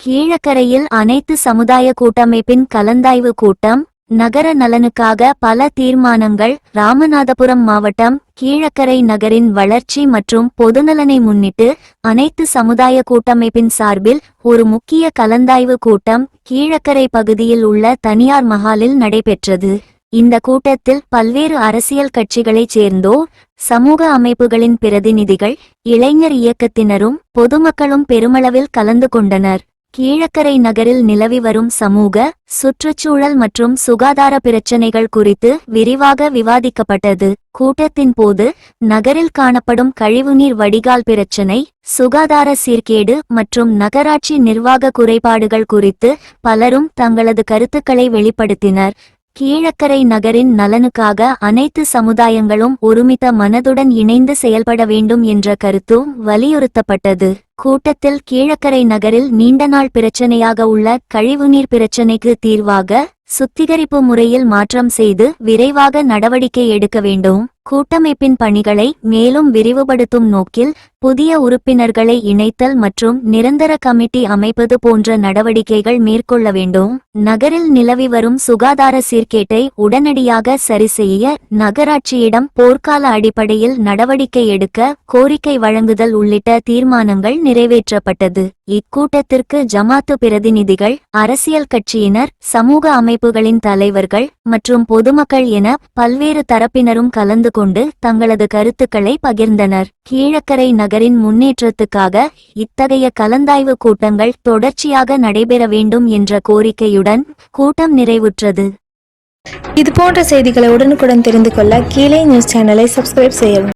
கீழக்கரையில் அனைத்து சமுதாய கூட்டமைப்பின் கலந்தாய்வு கூட்டம் நகர நலனுக்காக பல தீர்மானங்கள் ராமநாதபுரம் மாவட்டம் கீழக்கரை நகரின் வளர்ச்சி மற்றும் பொதுநலனை முன்னிட்டு அனைத்து சமுதாய கூட்டமைப்பின் சார்பில் ஒரு முக்கிய கலந்தாய்வு கூட்டம் கீழக்கரை பகுதியில் உள்ள தனியார் மஹாலில் நடைபெற்றது. இந்த கூட்டத்தில் பல்வேறு அரசியல் கட்சிகளைச் சேர்ந்தோர் சமூக அமைப்புகளின் பிரதிநிதிகள் இளைஞர் இயக்கத்தினரும் பொதுமக்களும் பெருமளவில் கலந்து கொண்டனர். கீழக்கரை நகரில் நிலவி வரும் சமூக சுற்றுச்சூழல் மற்றும் சுகாதார பிரச்சினைகள் குறித்து விரிவாக விவாதிக்கப்பட்டது. கூட்டத்தின் போது நகரில் காணப்படும் கழிவுநீர் வடிகால் பிரச்சினை சுகாதார சீர்கேடு மற்றும் நகராட்சி நிர்வாக குறைபாடுகள் குறித்து பலரும் தங்களது கருத்துக்களை வெளிப்படுத்தினர். கீழக்கரை நகரின் நலனுக்காக அனைத்து சமுதாயங்களும் ஒருமித்த மனதுடன் இணைந்து செயல்பட வேண்டும் என்ற கருத்தும் வலியுறுத்தப்பட்டது. கூட்டத்தில் கீழக்கரை நகரில் நீண்ட நாள் பிரச்சனையாக உள்ள கழிவுநீர் பிரச்சினைக்கு தீர்வாக சுத்திகரிப்பு முறையில் மாற்றம் செய்து விரைவாக நடவடிக்கை எடுக்க வேண்டும். கூட்டமைப்பின் பணிகளை மேலும் விரிவுபடுத்தும் நோக்கில் புதிய உறுப்பினர்களை இணைத்தல் மற்றும் நிரந்தர கமிட்டி அமைப்பது போன்ற நடவடிக்கைகள் மேற்கொள்ள வேண்டும். நகரில் நிலவி வரும் சுகாதார சீர்கேட்டை உடனடியாக சரிசெய்ய நகராட்சியிடம் போர்க்கால அடிப்படையில் நடவடிக்கை எடுக்க கோரிக்கை வழங்குதல் உள்ளிட்ட தீர்மானங்கள் நிறைவேற்றப்பட்டது. இக்கூட்டத்திற்கு ஜமாத்து பிரதிநிதிகள் அரசியல் கட்சியினர் சமூக அமைப்புகளின் தலைவர்கள் மற்றும் பொதுமக்கள் என பல்வேறு தரப்பினரும் கலந்து கொண்டு தங்களது கருத்துக்களை பகிர்ந்தனர். கீழக்கரை நகரின் முன்னேற்றத்துக்காக இத்தகைய கலந்தாய்வு கூட்டங்கள் தொடர்ச்சியாக நடைபெற வேண்டும் என்ற கோரிக்கையுடன் கூட்டம் நிறைவுற்றது. இது போன்ற செய்திகளை உடனுக்குடன் தெரிந்து கொள்ள கீழே நியூஸ் சேனலை சப்ஸ்கிரைப் செய்யவும்.